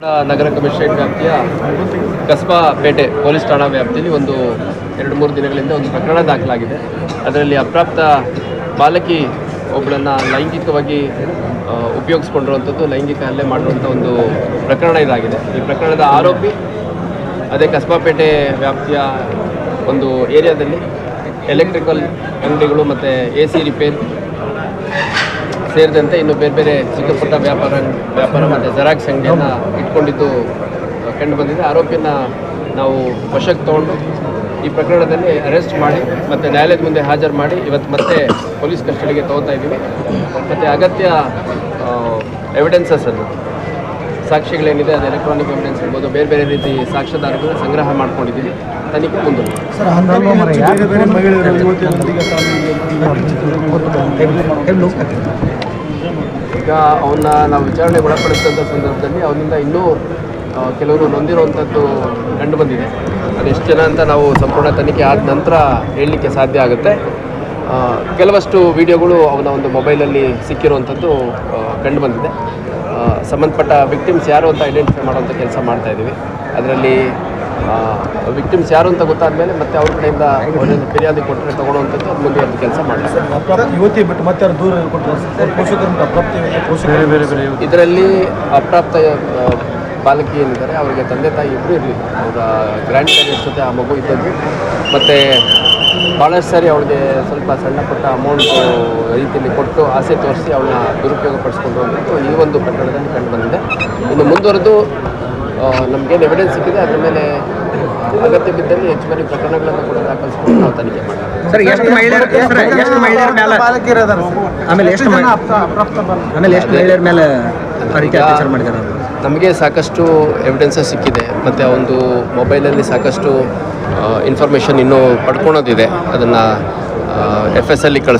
ನಗರ commission ವ್ಯಾಪ್ತಿಯ ಕಸ್ಬಾ ಪೇಟೆ police ಠಾಣಾ ವ್ಯಾಪ್ತಿಯಲ್ಲಿ ಒಂದು ಎರಡು ಮೂರು ದಿನಗಳಿಂದ ಒಂದು ಪ್ರಕರಣ ದಾಖಲಾಗಿದೆ. ಅದರಲ್ಲಿ ಅಪ್ರಾಪ್ತ ಬಾಲಕಿ ಒಬ್ಬಳನ್ನು ಲೈಂಗಿಕವಾಗಿ ಉಪಯೋಗಿಸ್ಕೊಂಡಿರುವಂಥದ್ದು, ಲೈಂಗಿಕ ಹಲ್ಲೆ ಮಾಡಿರುವಂಥ ಒಂದು ಪ್ರಕರಣ ಇದಾಗಿದೆ. ಈ ಪ್ರಕರಣದ ಆರೋಪಿ ಅದೇ ಕಸ್ಬಾಪೇಟೆ ವ್ಯಾಪ್ತಿಯ ಒಂದು ಏರಿಯಾದಲ್ಲಿ ಎಲೆಕ್ಟ್ರಿಕಲ್ ಅಂಗಡಿಗಳು ಮತ್ತು ಎ ಸಿ ರಿಪೇರ್ ಸೇರಿದಂತೆ ಇನ್ನು ಬೇರೆ ಬೇರೆ ಚಿಕ್ಕ ಪುಟ್ಟ ವ್ಯಾಪಾರ ವ್ಯಾಪಾರ ಮತ್ತು ಜೆರಾಕ್ಸ್ ಅಂಗಡಿಯನ್ನು ಇಟ್ಕೊಂಡಿದ್ದು ಕಂಡು ಬಂದಿದೆ. ಆರೋಪಿಯನ್ನು ನಾವು ವಶಕ್ಕೆ ತಗೊಂಡು ಈ ಪ್ರಕರಣದಲ್ಲಿ ಅರೆಸ್ಟ್ ಮಾಡಿ ಮತ್ತು ನ್ಯಾಯಾಲಯದ ಮುಂದೆ ಹಾಜರು ಮಾಡಿ ಇವತ್ತು ಮತ್ತೆ ಪೊಲೀಸ್ ಕಸ್ಟಡಿಗೆ ತಗೋತಾ ಇದ್ದೀವಿ. ಮತ್ತು ಅಗತ್ಯ ಎವಿಡೆನ್ಸಸ್ ಅನ್ನು ಸಾಕ್ಷಿಗಳೇನಿದೆ ಅದು ಎಲೆಕ್ಟ್ರಾನಿಕ್ ಎವಿಡೆನ್ಸ್ ಇರ್ಬೋದು ಬೇರೆ ಬೇರೆ ರೀತಿ ಸಾಕ್ಷ್ಯಾಧಾರಗಳನ್ನ ಸಂಗ್ರಹ ಮಾಡ್ಕೊಂಡಿದ್ದೀವಿ. ತನಿಖೆ ಮುಂದೆ ಸರ್ ಹಂಗಲ್ವ ಮರ ಬೇರೆ ಬೇರೆ ಮಹಿಳೆಯರು ಯುವತಿಯರು ನದಿಗೆ ಈಗ ಅವನ್ನ ನಾವು ವಿಚಾರಣೆಗೆ ಒಳಪಡಿಸಿದಂಥ ಸಂದರ್ಭದಲ್ಲಿ ಅವನಿಂದ ಇನ್ನೂ ಕೆಲವರು ನೊಂದಿರುವಂಥದ್ದು ಕಂಡು ಬಂದಿದೆ. ಅದೆಷ್ಟು ಜನ ಅಂತ ನಾವು ಸಂಪೂರ್ಣ ತನಿಖೆ ಆದ ನಂತರ ಹೇಳಲಿಕ್ಕೆ ಸಾಧ್ಯ ಆಗುತ್ತೆ. ಕೆಲವಷ್ಟು ವಿಡಿಯೋಗಳು ಅವನ ಒಂದು ಮೊಬೈಲಲ್ಲಿ ಸಿಕ್ಕಿರುವಂಥದ್ದು ಕಂಡುಬಂದಿದೆ ಕಂಡು ಬಂದಿದೆ. ಸಂಬಂಧಪಟ್ಟ ವಿಕ್ಟಿಮ್ಸ್ ಯಾರು ಅಂತ ಐಡೆಂಟಿಫೈ ಮಾಡುವಂಥ ಕೆಲಸ ಮಾಡ್ತಾ ಇದ್ದೀವಿ. ಅದರಲ್ಲಿ ವಿಕ್ಟಿಮ್ಸ್ ಯಾರು ಅಂತ ಗೊತ್ತಾದ ಮೇಲೆ ಮತ್ತೆ ಅವ್ರ ಕಡೆಯಿಂದ ಅವರನ್ನು ಫಿರ್ಯಾದಿ ಕೊಟ್ಟರೆ ತಗೊಳ್ಳುವಂಥದ್ದು ಅದು ಮುಂದುವರೆದ ಕೆಲಸ ಮಾಡ್ತಾರೆ. ಅಪ್ರಾಪ್ತ ಯುವತಿ ಬಿಟ್ಟು ಮತ್ತೆ ದೂರ ಇದರಲ್ಲಿ ಅಪ್ರಾಪ್ತ ಬಾಲಕಿ ಏನಿದ್ದಾರೆ ಅವರಿಗೆ ತಂದೆ ತಾಯಿ ಇಬ್ಬರು ಇರಲಿ. ಅವರ ಗ್ರ್ಯಾಂಡ್ ಪೇರೆಂಟ್ಸ್ ಜೊತೆ ಆ ಮಗು ಇದ್ದದ್ದು. ಮತ್ತು ಭಾಳಷ್ಟು ಸಾರಿ ಅವಳಿಗೆ ಸ್ವಲ್ಪ ಸಣ್ಣ ಪುಟ್ಟ ಅಮೌಂಟು ರೀತಿಯಲ್ಲಿ ಕೊಟ್ಟು ಆಸೆ ತೋರಿಸಿ ಅವಳನ್ನ ದುರುಪಯೋಗ ಪಡಿಸ್ಕೊಂಡುವಂಥದ್ದು ಈ ಒಂದು ಪ್ರಕರಣದಲ್ಲಿ ಕಂಡು ಬಂದಿದೆ. ಇನ್ನು ಮುಂದುವರೆದು ನಮಗೇನು ಎವಿಡೆನ್ಸ್ ಸಿಕ್ಕಿದೆ ಅದ್ರ ಮೇಲೆ ಅಗತ್ಯ ಬಿದ್ದಲ್ಲಿ ಹೆಚ್ಚುವರಿ ಪ್ರಕರಣಗಳನ್ನು ಕೂಡ ದಾಖಲಿಸಿಕೊಂಡು ನಾವು ತನಿಖೆ ಮಾಡ್ತೀವಿ. ಸರ್ ಎಷ್ಟು ಮಹಿಳೆಯರ ಸರ್ ಎಷ್ಟು ಮಹಿಳೆಯರ ಮೇಲೆ ಬಾಲಕಿಯರದಾರ ಆಮೇಲೆ ಎಷ್ಟು ಮ- ಅಪ್ರಾಪ್ತ ಆಮೇಲೆ ಎಷ್ಟು ಮಹಿಳೆಯರ ಮೇಲೆ ಆ? ನಮಗೆ ಸಾಕಷ್ಟು ಎವಿಡೆನ್ಸಸ್ ಸಿಕ್ಕಿದೆ ಮತ್ತು ಒಂದು ಮೊಬೈಲಲ್ಲಿ ಸಾಕಷ್ಟು ಇನ್ಫಾರ್ಮೇಷನ್ ಇನ್ನೂ ಪಡ್ಕೊಳೋದಿದೆ ಅದನ್ನು ಎಫ್ ಎಸ್ ಅಲ್ಲಿ